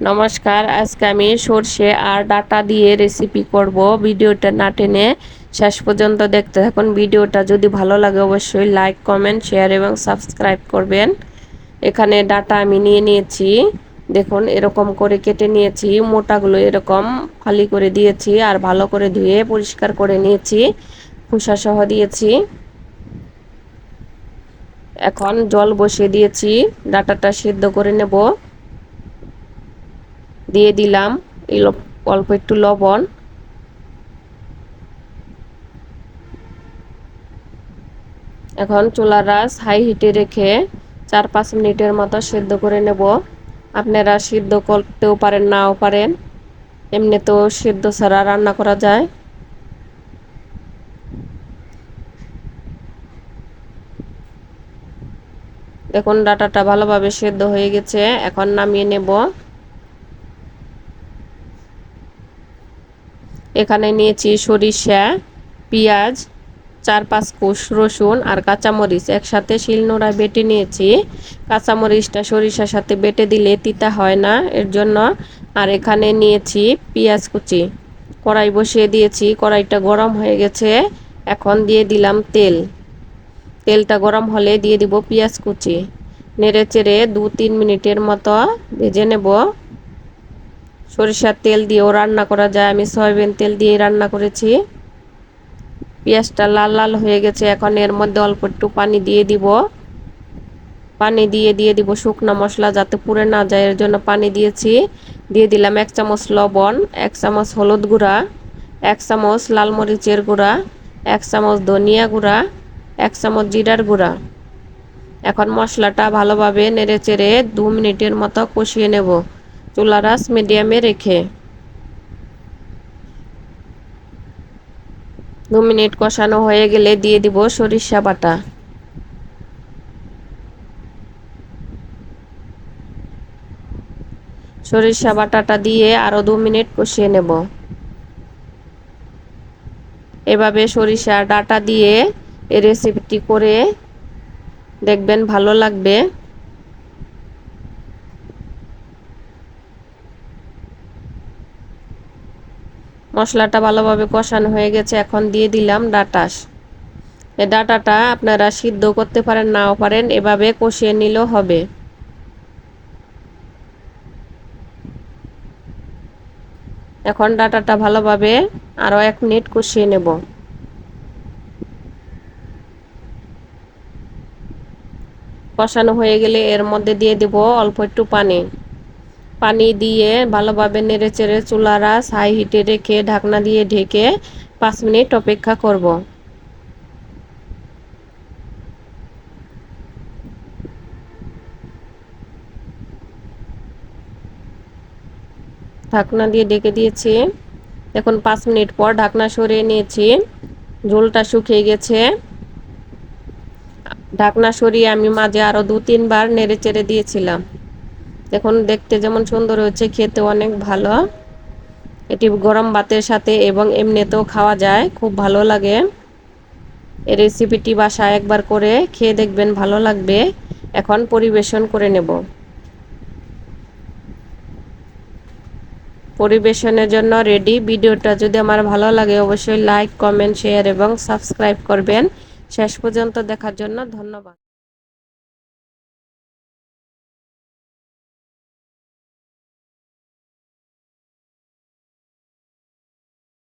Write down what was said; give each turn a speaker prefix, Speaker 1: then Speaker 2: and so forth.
Speaker 1: নমস্কার, আজকে আমি সর্ষে আর ডাটা দিয়ে রেসিপি করব। ভিডিওটা না টেনে শেষ পর্যন্ত দেখতে থাকুন। ভিডিওটা যদি ভালো লাগে অবশ্যই লাইক কমেন্ট শেয়ার এবং সাবস্ক্রাইব করবেন। এখানে ডাটা আমি নিয়ে নিয়েছি। দেখুন, এরকম করে কেটে নিয়েছি। মোটাগুলো এরকম ফালি করে দিয়েছি আর ভালো করে ধুয়ে পরিষ্কার করে নিয়েছি। খোসা সহ দিয়েছি। এখন জল বসিয়ে দিয়েছি। ডাটাটা সিদ্ধ করে নেব। দিয়ে দিলাম। এই অল্প একটু লবণ। এখন চুলার রাস হাই হিটে রেখে চার পাঁচ মিনিটের মতো সেদ্ধ করে নেব। আপনারা সিদ্ধ করতেও পারেন, নাও পারেন। এমনি তো সিদ্ধ ছাড়া রান্না করা যায়। দেখুন ডাটাটা ভালোভাবে সেদ্ধ হয়ে গেছে। এখন নামিয়ে নেব। এখানে নিয়েছি সরিষা, পেঁয়াজ চার পাঁচ কোষ, রসুন আর কাঁচামরিচ। একসাথে শিলনোড়ায় বেটে নিয়েছি। কাঁচামরিচটা সরিষার সাথে বেটে দিলে তিতা হয় না, এর জন্য। আর এখানে নিয়েছি পেঁয়াজ কুচি। কড়াই বসিয়ে দিয়েছি, কড়াইটা গরম হয়ে গেছে। এখন দিয়ে দিলাম তেল। তেলটা গরম হলে দিয়ে দিব পেঁয়াজ কুচি। নেড়ে চেড়ে দু তিন মিনিটের মতো ভেজে নেব। সরিষার তেল দিয়েও রান্না করা যায়। আমি সয়াবিন তেল দিয়ে রান্না করেছি। পেঁয়াজটা লাল লাল হয়ে গেছে। এখন এর মধ্যে অল্প একটু পানি দিয়ে দিব। পানি দিয়ে দিয়ে দিব শুকনো মশলা যাতে পুড়ে না যায়। এর জন্য পানি দিয়েছি। দিয়ে দিলাম এক চামচ লবণ, এক চামচ হলুদ গুঁড়া, এক চামচ লাল মরিচের গুঁড়া, এক চামচ ধনিয়া গুঁড়া, এক চামচ জিরার গুঁড়া। এখন মশলাটা ভালোভাবে নেড়ে চেড়ে দু মিনিটের মতো কষিয়ে নেব। চুলা রাস মিডিয়ামে রেখে। দু মিনিট কষানো হয়ে গেলে দিয়ে দিব সরিষা বাটা। সরিষা বাটাটা দিয়ে আরও দু মিনিট কষিয়ে নেব। এভাবে সরিষা ডাটা দিয়ে এই রেসিপিটি করে দেখবেন ভালো লাগবে। মশলাটা ভালোভাবে কষানো হয়ে গেছে, এখন দিয়ে দিলাম ডাটাস। ডাটাটা আপনারা সিদ্ধ করতে পারেন, নাও পারেন, এভাবে কষিয়ে নিলেও হবে। এখন ডাটাটা ভালোভাবে আরও এক মিনিট কষিয়ে নেব। কষানো হয়ে গেলে এর মধ্যে দিয়ে দেব অল্প একটু পানি। পানি দিয়ে ভালোভাবে নেড়ে চেড়ে চুলারা হাই হিটে রেখে ঢাকনা দিয়ে ঢেকে পাঁচ মিনিট অপেক্ষা করব। ঢাকনা দিয়ে ডেকে দিয়েছি। এখন পাঁচ মিনিট পর ঢাকনা সরিয়ে নিয়েছি। ঝোলটা শুকিয়ে গেছে। ঢাকনা সরিয়ে আমি মাঝে আরও দু তিনবার নেড়ে চেড়ে দিয়েছিলাম। দেখুন দেখতে যেমন সুন্দর হচ্ছে খেতে অনেক ভালো। এটি গরম ভাতের সাথে এবং এমনিতেও খাওয়া যায়, খুব ভালো লাগে। এই রেসিপিটি বাসায় একবার করে খেয়ে দেখবেন, ভালো লাগবে। এখন পরিবেশন করে নেব। পরিবেশনের জন্য রেডি ভিডিওটা যদি আমার ভালো লাগে, অবশ্যই লাইক কমেন্ট শেয়ার এবং সাবস্ক্রাইব করবেন। শেষ পর্যন্ত দেখার জন্য ধন্যবাদ।